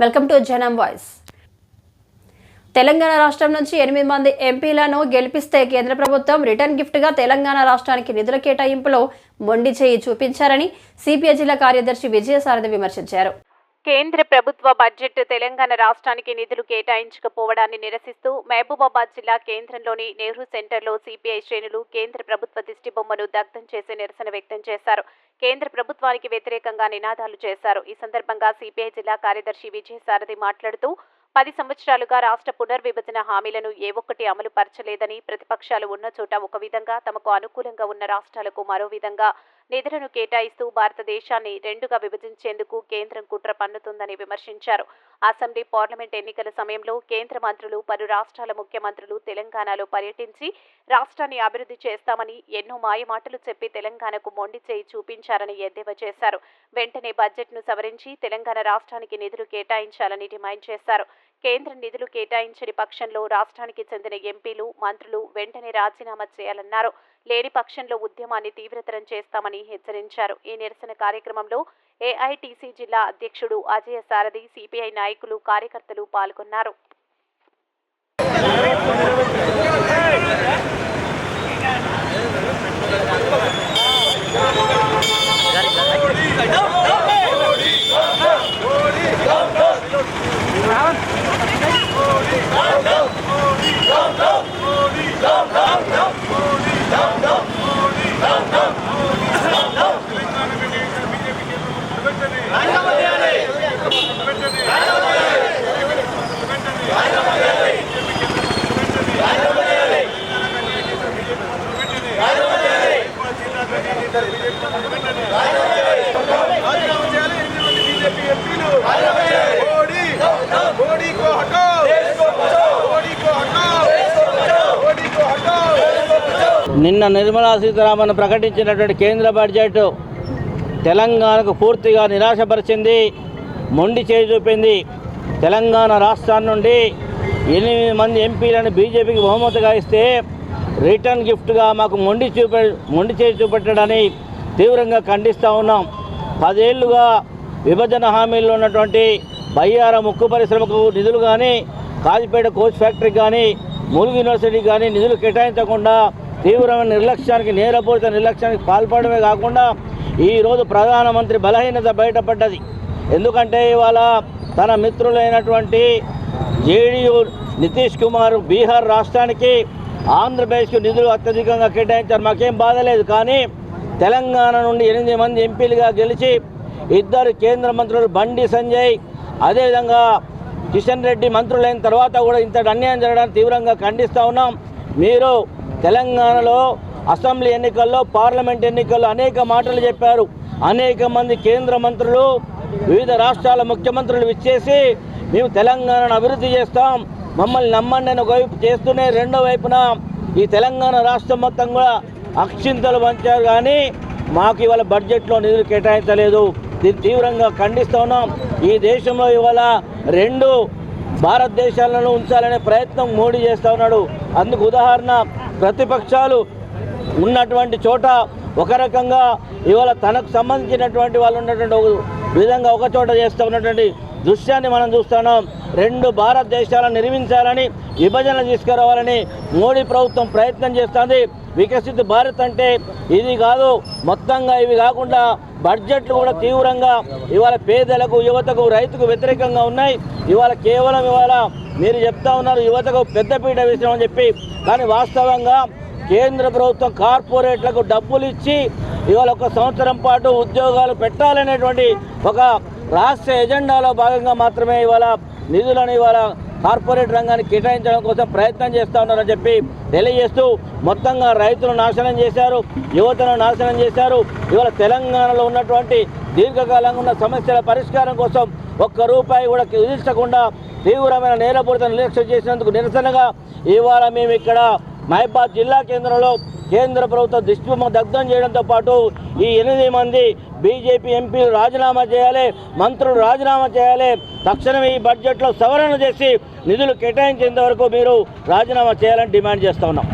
Welcome to Janam voice. Telangana రాష్ట్రం నుంచి ఎనిమిది మంది ఎంపీలను గెలిపిస్తే కేంద్ర ప్రభుత్వం రిటర్న్ గిఫ్ట్గా తెలంగాణ రాష్ట్రానికి నిధుల కేటాయింపులో మొండి చేయి చూపించారని సిపిఐ జిల్లా కార్యదర్శి విజయసారథి విమర్శించారు. కేంద్ర ప్రభుత్వ బడ్జెట్ తెలంగాణ రాష్ట్రానికి నిధులు కేటాయించకపోవడాన్ని నిరసిస్తూ మహబూబాబాద్ జిల్లా కేంద్రంలోని నెహ్రూ సెంటర్లో సిపిఐ శ్రేణులు కేంద్ర ప్రభుత్వ దిష్టి బొమ్మను దగ్ధం చేసి నిరసన వ్యక్తం చేశారు. కేంద్ర ప్రభుత్వానికి వ్యతిరేకంగా నినాదాలు చేశారు. ఈ సందర్భంగా సిపిఐ జిల్లా కార్యదర్శి విజయసారథి మాట్లాడుతూ పది సంవత్సరాలుగా రాష్ట్ర పునర్విభజన హామీలను ఏ ఒక్కటి అమలు పరచలేదని ప్రతిపక్షాలు ఉన్న చోట ఒక విధంగా తమకు అనుకూలంగా ఉన్న రాష్ట్రాలకు మరో విధంగా నిధులను కేటాయిస్తూ భారతదేశాన్ని రెండుగా విభజించేందుకు కేంద్రం కుట్ర పన్నుతుందని విమర్శించారు. అసెంబ్లీ పార్లమెంట్ ఎన్నికల సమయంలో కేంద్ర మంత్రులు పలు రాష్ట్రాల ముఖ్యమంత్రులు తెలంగాణలో పర్యటించి రాష్ట్రాన్ని అభివృద్ధి చేస్తామని ఎన్నో మాయమాటలు చెప్పి తెలంగాణకు మొండి చేయి చూపించారని ఎద్దేవా చేశారు. వెంటనే బడ్జెట్ను సవరించి తెలంగాణ రాష్ట్రానికి నిధులు కేటాయించాలని డిమాండ్ చేశారు. కేంద్ర నిధులు కేటాయించని పక్షంలో రాష్ట్రానికి చెందిన ఎంపీలు మంత్రులు వెంటనే రాజీనామా చేయాలన్నారు. లేని పక్షంలో ఉద్యమాన్ని తీవ్రతరం చేస్తామని హెచ్చరించారు. ఈ నిరసన కార్యక్రమంలో ఏఐటీసీ జిల్లా అధ్యక్షుడు అజయ సారథి సిపిఐ నాయకులు కార్యకర్తలు పాల్గొన్నారు. నిన్న నిర్మలా సీతారామన్ ప్రకటించినటువంటి కేంద్ర బడ్జెట్ తెలంగాణకు పూర్తిగా నిరాశపరిచింది మొండి చేయి చూపింది. తెలంగాణ రాష్ట్రం నుండి ఎనిమిది మంది ఎంపీలను బీజేపీకి బహుమతిగా ఇస్తే రిటర్న్ గిఫ్ట్గా మాకు మొండి చూపె మొండి చేయి చూపెట్టడాన్ని తీవ్రంగా ఖండిస్తూ ఉన్నాం. పదేళ్ళుగా విభజన హామీల్లో ఉన్నటువంటి బయ్యార ముక్కు పరిశ్రమకు నిధులు కానీ కాజిపేట కోచ్ ఫ్యాక్టరీకి కానీ ములుగు యూనివర్సిటీకి కానీ నిధులు కేటాయించకుండా తీవ్రమైన నిర్లక్ష్యానికి నేరపూరిత నిర్లక్ష్యానికి పాల్పడమే కాకుండా ఈరోజు ప్రధానమంత్రి బలహీనత బయటపడ్డది. ఎందుకంటే ఇవాళ తన మిత్రులైనటువంటి జేడీయూ నితీష్ కుమార్ బీహార్ రాష్ట్రానికి ఆంధ్రప్రదేశ్కు నిధులు అత్యధికంగా కేటాయించారు. మాకేం బాధ లేదు. కానీ తెలంగాణ నుండి ఎనిమిది మంది ఎంపీలుగా గెలిచి ఇద్దరు కేంద్ర మంత్రులు బండి సంజయ్ అదేవిధంగా కిషన్ రెడ్డి మంత్రులైన తర్వాత కూడా ఇంతటి అన్యాయం జరగడానికి తీవ్రంగా ఖండిస్తూ ఉన్నాం. మీరు తెలంగాణలో అసెంబ్లీ ఎన్నికల్లో పార్లమెంట్ ఎన్నికల్లో అనేక మాటలు చెప్పారు. అనేక మంది కేంద్ర మంత్రులు వివిధ రాష్ట్రాల ముఖ్యమంత్రులు ఇచ్చేసి మేము తెలంగాణను అభివృద్ధి చేస్తాం. మమ్మల్ని నమ్మండి అని ఒకవైపు చేస్తూనే రెండో వైపున ఈ తెలంగాణ రాష్ట్రం మొత్తం కూడా అక్షింతలు పంచారు కానీ మాకు ఇవాళ బడ్జెట్లో నిధులు కేటాయించలేదు. తీవ్రంగా ఖండిస్తూ ఉన్నాం. ఈ దేశంలో ఇవాళ రెండు భారతదేశాలను ఉంచాలనే ప్రయత్నం మోడీ చేస్తూ ఉన్నాడు. అందుకు ఉదాహరణ ప్రతిపక్షాలు ఉన్నటువంటి చోట ఒక రకంగా ఇవాళ తనకు సంబంధించినటువంటి వాళ్ళు ఉన్నటువంటి ఒక విధంగా ఒక చోట చేస్తూ ఉన్నటువంటి దృశ్యాన్ని మనం చూస్తున్నాం రెండు భారతదేశాలను నిర్మించాలని విభజన తీసుకురావాలని మోడీ ప్రభుత్వం ప్రయత్నం చేస్తుంది. వికసిత భారత్ అంటే ఇది కాదు. మొత్తంగా ఇవి కాకుండా బడ్జెట్లు కూడా తీవ్రంగా ఇవాళ పేదలకు యువతకు రైతుకు వ్యతిరేకంగా ఉన్నాయి. ఇవాళ కేవలం ఇవాళ మీరు చెప్తా ఉన్నారు యువతకు పెద్దపీట వేసినామని చెప్పి. కానీ వాస్తవంగా కేంద్ర ప్రభుత్వం కార్పొరేట్లకు డబ్బులు ఇచ్చి ఇవాళ ఒక సంవత్సరం పాటు ఉద్యోగాలు పెట్టాలనేటువంటి ఒక రాష్ట్ర ఎజెండాలో భాగంగా మాత్రమే ఇవాళ నిధులను ఇవాళ కార్పొరేట్ రంగాన్ని కేటాయించడం కోసం ప్రయత్నం చేస్తూ ఉన్నారని చెప్పి తెలియజేస్తూ మొత్తంగా రైతులు నాశనం చేశారు యువతను నాశనం చేశారు. ఇవాళ తెలంగాణలో ఉన్నటువంటి దీర్ఘకాలంగా ఉన్న సమస్యల పరిష్కారం కోసం ఒక్క రూపాయి కూడా విధించకుండా తీవ్రమైన నేరపూరిత నిర్లక్ష్యం చేసినందుకు నిరసనగా ఇవాళ మేము ఇక్కడ మహబాద్ జిల్లా కేంద్రంలో కేంద్ర ప్రభుత్వం దిష్టిబొమ్మ దగ్ధం చేయడంతో పాటు ఈ ఎనిమిది మంది బీజేపీ ఎంపీలు రాజీనామా చేయాలి మంత్రులు రాజీనామా చేయాలి. తక్షణమే ఈ బడ్జెట్లో సవరణ చేసి నిధులు కేటాయించేంత వరకు మీరు రాజీనామా చేయాలని డిమాండ్ చేస్తూ ఉన్నాం.